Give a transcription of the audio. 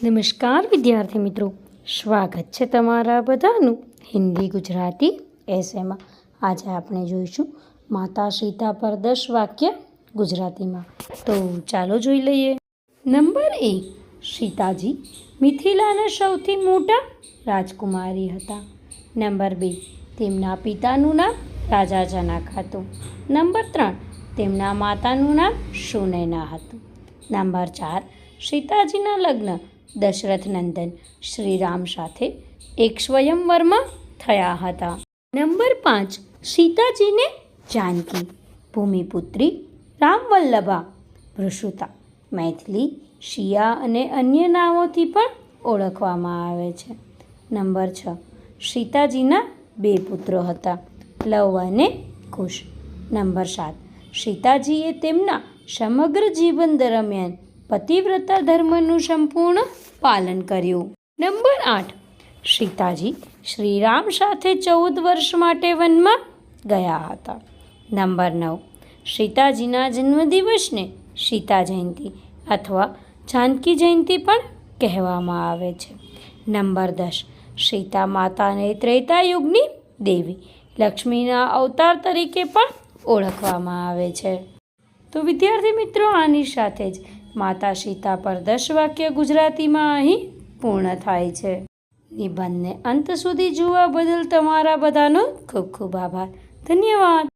નમસ્કાર વિદ્યાર્થી મિત્રો. સ્વાગત છે તમારા બધાનું હિન્દી ગુજરાતી એસેમાં આજે આપણે જોઈશું માતા સીતા પર દસ વાક્ય ગુજરાતીમાં. તો ચાલો જોઈ લઈએ. નંબર એક સીતાજી મિથિલાના સૌથી મોટા રાજકુમારી હતા. નંબર બે, તેમના પિતાનું નામ રાજા જનક હતું નંબર ત્રણ, તેમના માતાનું નામ સુનૈના હતું. નંબર ચાર, સીતાજીના લગ્ન દશરથ નંદન શ્રીરામ સાથે એક સ્વયંવરમાં થયા હતા. નંબર પાંચ, સીતાજીને જાનકી, ભૂમિપુત્રી રામવલ્લભા, વૃષુતા, મૈથિલી, શિયા અને અન્ય નામોથી પણ ઓળખવામાં આવે છે. નંબર છ, સીતાજીના બે પુત્રો હતા, લવ અને કુશ. નંબર સાત, સીતાજીએ તેમના સમગ્ર જીવન દરમિયાન પતિવ્રતા ધર્મનું સંપૂર્ણ પાલન કર્યું. નંબર આઠ. સીતાજી શ્રીરામ સાથે ચૌદ વર્ષ માટે વનમાં ગયા હતા. નંબર નવ. સીતાજીના જન્મદિવસને સીતા જયંતી અથવા જાનકી જયંતી પણ કહેવામાં આવે છે. નંબર દસ. સીતા માતાને ત્રેતા યુગની દેવી લક્ષ્મીના અવતાર તરીકે પણ ઓળખવામાં આવે છે. તો વિદ્યાર્થી મિત્રો, આની સાથે જ માતા સીતા પર દસ વાક્ય ગુજરાતીમાં અહીં પૂર્ણ થાય છે. નિબંધને અંત સુધી જોવા બદલ તમારા બધાનો ખૂબ ખૂબ આભાર. ધન્યવાદ.